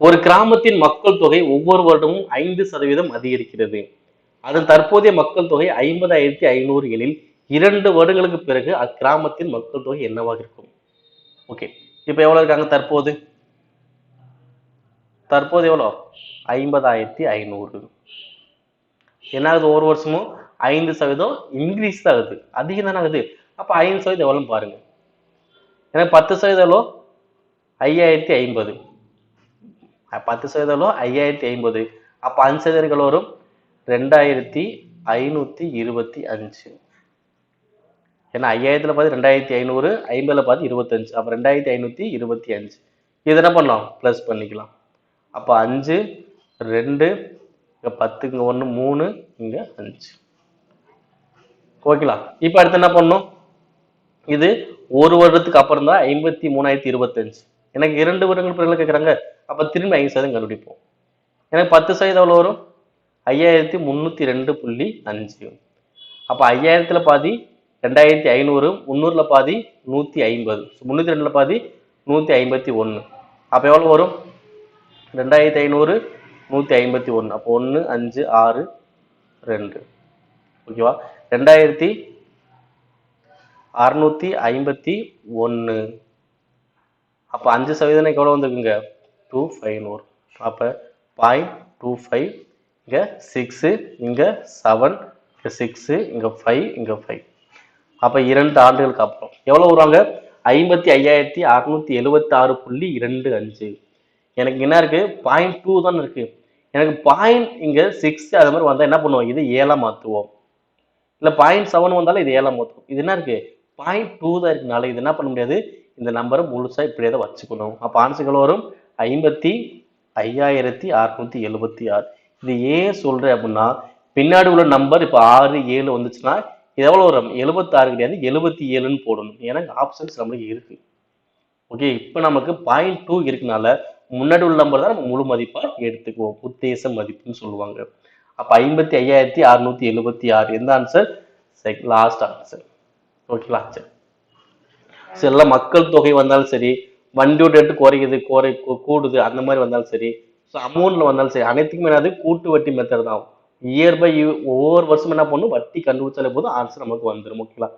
ஒரு கிராமத்தின் மக்கள் தொகை ஒவ்வொரு வருடமும் ஐந்து சதவீதம் அதிகரிக்கிறது. அதன் தற்போதைய மக்கள் தொகை ஐம்பதாயிரத்தி ஐநூறு எனில் இரண்டு வருடங்களுக்கு பிறகு அக்கிராமத்தின் மக்கள் தொகை என்னவாக இருக்கும்? ஓகே. இப்போ எவ்வளோ இருக்காங்க தற்போது? தற்போது எவ்வளோ ஐம்பதாயிரத்தி ஐநூறு. என்ன ஆகுது வருஷமும் ஐந்து சதவீதம் இன்க்ரீஸ் தான் ஆகுது. அதிகம் தானே ஆகுது. அப்போ ஐந்து சதவீதம் எவ்வளோன்னு பாருங்க. ஏன்னா பத்து சதவீதம் எவ்வளோ ஐயாயிரத்தி ஐம்பது. பத்து சதவீதம் ஐயாயிரத்தி ஐம்பது. அப்போ அஞ்சு சதவீதம் வரும் ரெண்டாயிரத்தி ஐநூற்றி இருபத்தி அஞ்சு. ஏன்னா ஐயாயிரத்துல பார்த்து ரெண்டாயிரத்தி ஐநூறு ஐம்பதுல பார்த்து இருபத்தஞ்சு. அப்போ ரெண்டாயிரத்தி ஐநூற்றி இருபத்தி அஞ்சு. இது என்ன பண்ணலாம்? ப்ளஸ் பண்ணிக்கலாம். அப்போ அஞ்சு ரெண்டு இங்கே பத்துக்கு ஒன்று மூணு இங்கே அஞ்சு. ஓகேங்களா? இப்போ அடுத்து என்ன பண்ணும் இது ஒரு வருடத்துக்கு அப்புறம் தான் ஐம்பத்தி மூணாயிரத்தி இருபத்தஞ்சு. எனக்கு இரண்டு வருடங்கள் பிறகு கேட்குறாங்க அப்போ திரும்பி ஐந்து சதவீதம் கண்டுபிடிப்போம். எனக்கு பத்து சதவீதம் எவ்வளோ வரும்? ஐயாயிரத்தி முந்நூற்றி ரெண்டு புள்ளி அஞ்சு. அப்போ ஐயாயிரத்தில் பாதி ரெண்டாயிரத்தி ஐநூறு முந்நூறில் பாதி நூற்றி ஐம்பது. முந்நூற்றி ரெண்டில் பாதி நூற்றி ஐம்பத்தி ஒன்று அப்போ எவ்வளோ வரும்? ரெண்டாயிரத்தி ஐநூறு நூற்றி ஐம்பத்தி ஒன்று அப்போ ஒன்று அஞ்சு ஆறு ரெண்டு. ஓகேவா ரெண்டாயிரத்தி அறுநூற்றி ஐம்பத்தி ஒன்று அப்போ அஞ்சு சதவீதம் எவ்வளோ வந்துருக்குங்க? டூ ஃபைவ் நூறு அப்போ பாயிண்ட் டூ ஃபைவ் இங்கே சிக்ஸு இங்கே செவன் இங்கே சிக்ஸு இங்கே ஃபைவ் இங்கே ஃபைவ் அப்போ இரண்டு ஆண்டுகளுக்கு அப்புறம். எவ்வளோ வருவாங்க? ஐம்பத்தி ஐயாயிரத்தி அறுநூத்தி ஆறு புள்ளி இரண்டு அஞ்சு. எனக்கு என்ன இருக்குது பாயிண்ட் டூ தான் இருக்குது எனக்கு பாயிண்ட் இங்கே சிக்ஸ் அது மாதிரி வந்தால் என்ன பண்ணுவோம்? இது ஏழா மாற்றுவோம் இல்லை பாயிண்ட் செவன் வந்தாலும் இது ஏழா மாற்றுவோம் இது என்ன இருக்குது பாயிண்ட் டூ தான் இருக்கனால இது என்ன பண்ண முடியாது? இந்த நம்பரை முழுசாக இப்படியே தான் வச்சுக்கணும். அப்போ ஆன்சர்கள் வரும்? ஐம்பத்தி ஐயாயிரத்தி அறுநூத்தி எழுபத்தி ஆறு. இது ஏன் சொல்றேன் அப்படின்னா பின்னாடி உள்ள நம்பர் இப்போ ஆறு ஏழு வந்துச்சுன்னா இது எவ்வளோ வரும்? எழுபத்தாறு கிடையாது எழுபத்தி ஏழுன்னு போடணும். ஏன்னா ஆப்ஷன்ஸ் நம்மளுக்கு இருக்கு. ஓகே இப்போ நமக்கு பாயிண்ட் டூ இருக்கனால முன்னாடி உள்ள நம்பர் தான் நம்ம முழு மதிப்பாக எடுத்துக்குவோம். உத்தேச மதிப்புன்னு சொல்லுவாங்க. அப்போ ஐம்பத்தி ஐயாயிரத்தி அறுநூத்தி எழுபத்தி ஆறு. எந்த ஆன்சர் லாஸ்ட் ஆன்சர் ஓகேங்களா சரி சரி எல்லாம் மக்கள் தொகை வந்தாலும் சரி வண்டியோட ரேட்டு குறையுது குறை கூடுது அந்த மாதிரி வந்தாலும் சரி. ஸோ அமௌண்ட்ல வந்தாலும் சரி அனைத்துக்குமே என்னது? கூட்டு வட்டி மெத்தட் தான். இயர் பை ஒவ்வொரு வருஷம் என்ன பண்ணும்? வட்டி கண்டுபிடிச்சாலே போதும் ஆன்சர் நமக்கு வந்துடும் ஓகேங்களா